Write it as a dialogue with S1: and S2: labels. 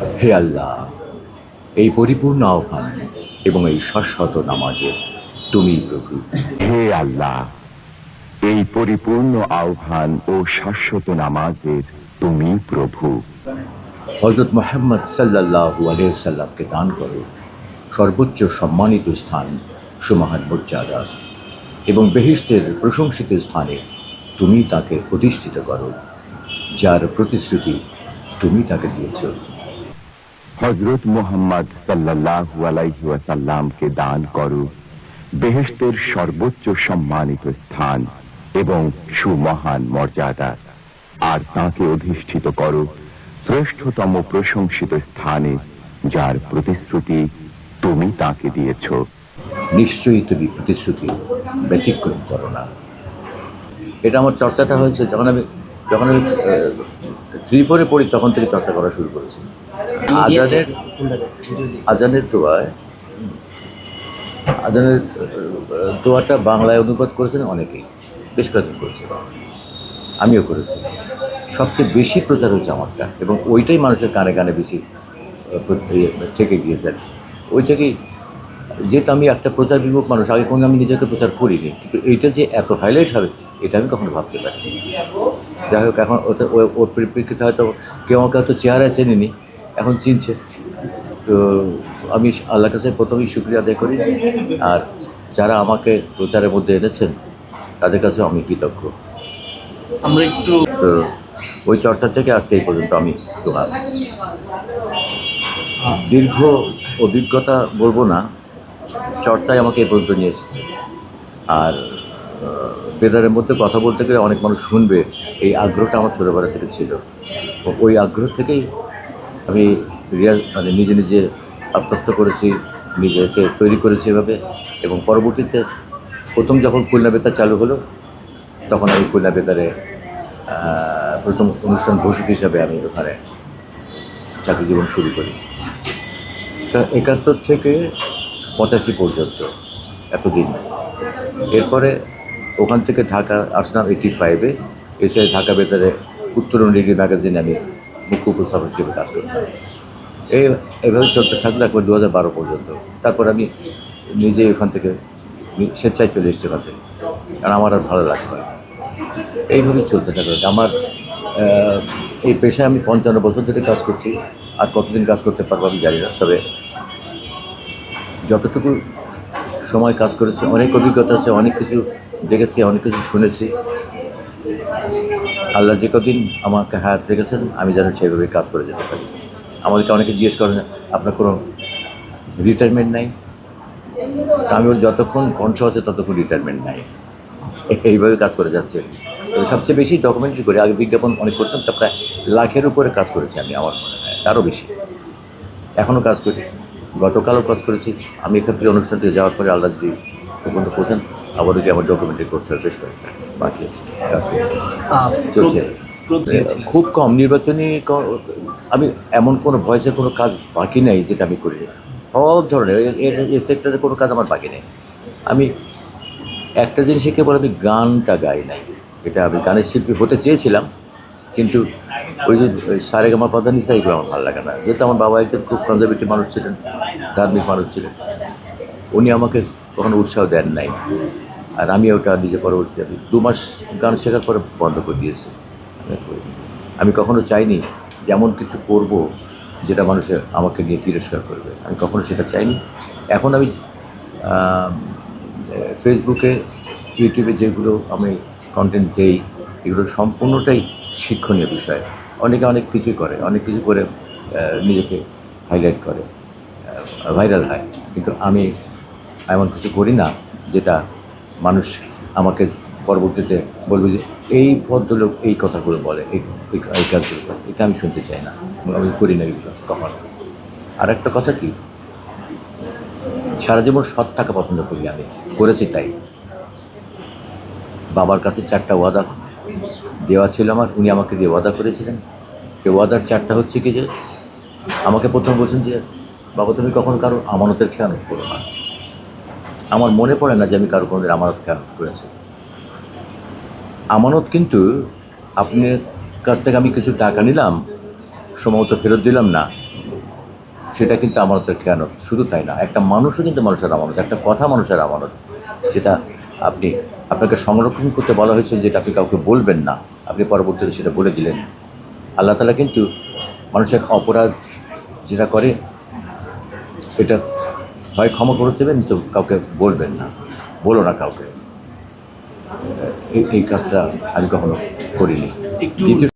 S1: হে আল্লাহ এই পরিপূর্ণ আহ্বান এবং এই শাশ্বত নামাজের তুমি প্রভু।
S2: হে আল্লাহ এই পরিপূর্ণ আহ্বান ও শাশ্বত নামাজের তুমি প্রভু।
S1: হজরত মোহাম্মদ সাল্লাহু আলহামকে দান করো। সর্বোচ্চ সম্মানিত স্থান সুমহান মর্যাদা এবং বেহিস্তের প্রশংসিত স্থানে তুমি তাকে প্রতিষ্ঠিত করো যার প্রতিশ্রুতি তুমি তাকে দিয়েছ।
S2: হজরত মোহাম্মদ সাল্লাল্লাহু আলাইহি দান করো। বেহেশতের সর্বোচ্চ সম্মানিত স্থান এবং সুমহান মর্যাদা। আর তাকে অধিষ্ঠিত করো শ্রেষ্ঠতম প্রশংসিত স্থানে যার প্রতিশ্রুতি তুমি তাকে দিয়েছ।
S1: নিশ্চয়ই তুমি প্রতিশ্রুতি ব্যতিক্রম করো না। এটা আমার চর্চাটা হয়েছে যখন আমি যখন আমি থ্রি ফোরে পড়ি, তখন থেকে চর্চা করা শুরু করেছি। আজানের আজানের দোয়ায় আজানের দোয়াটা বাংলায় অনুবাদ করেছেন অনেকেই বেশ কয়েকজন করেছে আমিও করেছি। সবচেয়ে বেশি প্রচার হয়েছে আমারটা এবং ওইটাই মানুষের কানে কানে বেশি প্র- ইয়ে, থেকে গিয়েছে। ওই থেকেই যেহেতু আমি একটা প্রচার বিমুখ মানুষ আগে কোনো আমি নিজেকে প্রচার করিনি কিন্তু এইটা যে এত হাইলাইট হবে এটা আমি কখনো ভাবতে পারিনি। যাই হোক এখন ওতে ওর পরিপ্রেক্ষিতে হয়তো কেউ আমাকে হয়তো চেহারায় চেনেনি এখন চিনছে। তো আমি আল্লাহ কাছে প্রথমেই শুক্রিয়া আদায় করি। আর যারা আমাকে প্রচারের মধ্যে এনেছেন তাদের কাছে আমি কৃতজ্ঞ।
S3: আমরা একটু
S1: ওই চর্চা থেকে আজকে এই পর্যন্ত আমি দীর্ঘ অভিজ্ঞতা বলব না চর্চায় আমাকে এ পর্যন্ত নিয়ে এসেছে। আর বেদারের মধ্যে কথা বলতে গেলে অনেক মানুষ শুনবে এই আগ্রহটা আমার ছোটোবেলা থেকে ছিল। ওই আগ্রহ থেকেই আমি রিয়াজ মানে নিজে নিজে আত্মস্থ করেছি, নিজেকে তৈরি করেছি এভাবে এবং পরবর্তীতে প্রথম যখন খুলনা বেতার চালু হলো, তখন আমি খুলনা বেতারে প্রথম অনুষ্ঠান ঘোষক হিসাবে আমি ওখানে চাকরি জীবন শুরু করি। তা একাত্তর থেকে পঁচাশি পর্যন্ত এতদিন। এরপরে ওখান থেকে ঢাকা আসলাম এইটি ফাইভে এসে ঢাকা বেতারে উত্তরণ ডিগ্রি ম্যাগাজিনে আমি মুখ্য উপস্থাপক হিসেবে কাজ করতাম এই, এভাবে চলতে থাকলে একবার দু হাজার বারো পর্যন্ত। তারপর আমি নিজেই ওখান থেকে স্বেচ্ছায় চলে এসেছি ওখান থেকে। কারণ আমার আর ভালো লাগবে না। এইভাবেই চলতে থাকবে আমার এই পেশায় আমি পঞ্চান্ন বছর ধরে কাজ করছি। আর কতদিন কাজ করতে পারব আমি জানি না। তবে যতটুকু সময় কাজ করেছি, অনেক অভিজ্ঞতা আছে, অনেক কিছু দেখেছি, অনেক কিছু শুনেছি। আল্লাহ যে কদিন আমাকে হায়াত রেখেছেন, আমি যেন সেইভাবে কাজ করে যেতে পারি। আমাদেরকে অনেকে জিজ্ঞেস করেন, আপনার কোনো রিটায়ারমেন্ট নাই? আমি বলি, যতক্ষণ কণ্ঠ আছে, ততক্ষণ রিটায়ারমেন্ট নাই। এইভাবে কাজ করে যাচ্ছে। সবচেয়ে বেশি ডকুমেন্টারি করে, আগে বিজ্ঞাপন অনেক করতাম, তা প্রায় লাখের উপরে কাজ করেছি আমি, আমার তারও বেশি। এখনও কাজ করি। গতকালও কাজ করেছি। আমি এখান থেকে অনুষ্ঠান থেকে যাওয়ার পরে আল্লাহ যদি পর্যন্ত পৌঁছান আবার যদি আমার ডকুমেন্টারি করতে হবে, বেশ কয়েকটা।
S3: আহ,
S1: চলছে। খুব কম নির্বাচনী আমি এমন কোনো ভয়েসের কোনো কাজ বাকি নেই যেটা আমি করি। সব ধরনের এর- এই সেক্টরে কোনো কাজ আমার বাকি নেই। আমি একটা জিনিস কেবল আমি গানটা গাই নাই। এটা আমি গানের শিল্পী হতে চেয়েছিলাম কিন্তু ওই যে ওই সারেগামা প্রধান হিসাবে এগুলো আমার ভালো লাগে না। যেহেতু আমার বাবা একজন খুব কনজারভেটিভ মানুষ ছিলেন ধার্মিক মানুষ ছিলেন উনি আমাকে কখনো উৎসাহ দেন নাই। আর আমি ওটা নিজে পরবর্তী আমি দু মাস গান শেখার পরে বন্ধ করে দিয়েছি। আমি কখনো চাইনি যেমন কিছু করব যেটা মানুষে আমাকে নিয়ে তিরস্কার করবে। আমি কখনো সেটা চাইনি। এখন আমি ফেসবুকে ইউটিউবে যেগুলো আমি কন্টেন্ট দেই, এগুলো সম্পূর্ণটাই শিক্ষণীয় বিষয়। অনেকে অনেক কিছুই করে, অনেক কিছু করে নিজেকে হাইলাইট করে ভাইরাল হয়। কিন্তু আমি এমন কিছু করি না যেটা মানুষ আমাকে পরবর্তীতে বলবে যে এই ভদ্রলোক এই কথাগুলো বলে, এই এই- কাজগুলো এটা আমি শুনতে চাই না। আমি করি না এগুলো কখনো। আর একটা কথা কি? সারা জীবন সৎ থাকা পছন্দ করি আমি। করেছি তাই। বাবার কাছে চারটা ওয়াদা দেওয়া ছিল আমার। উনি আমাকে দিয়ে ওয়াদা করেছিলেন। সেই ওয়াদার চারটা হচ্ছে কি যে, আমাকে প্রথম বলছেন যে, বাবা, তুমি কখনো কারও আমানতের খেয়ানত করো না। আমার মনে পড়ে না যে আমি কারও কোনোদিন আমানত খেয়ানত করেছি। আমানত কিন্তু আপনার কাছ থেকে আমি কিছু টাকা নিলাম, সময়মতো ফেরত দিলাম না, সেটা কিন্তু আমানতের খেয়ানত শুধু তাই না, একটা মানুষও কিন্তু মানুষের আমানত, একটা কথা মানুষের আমানত, যেটা আপনি, আপনাকে সংরক্ষণ করতে বলা হয়েছে, যেটা আপনি কাউকে বলবেন না, আপনি পরবর্তীতে সেটা বলে দিলেন। আল্লাহ তালা কিন্তু মানুষের অপরাধ যেটা করে, এটা হয় ক্ষমা করে দেবেন তো কাউকে বলবেন না। বলো না কাউকে। এই এই কাজটা আমি কখনো করিনি। দ্বিতীয়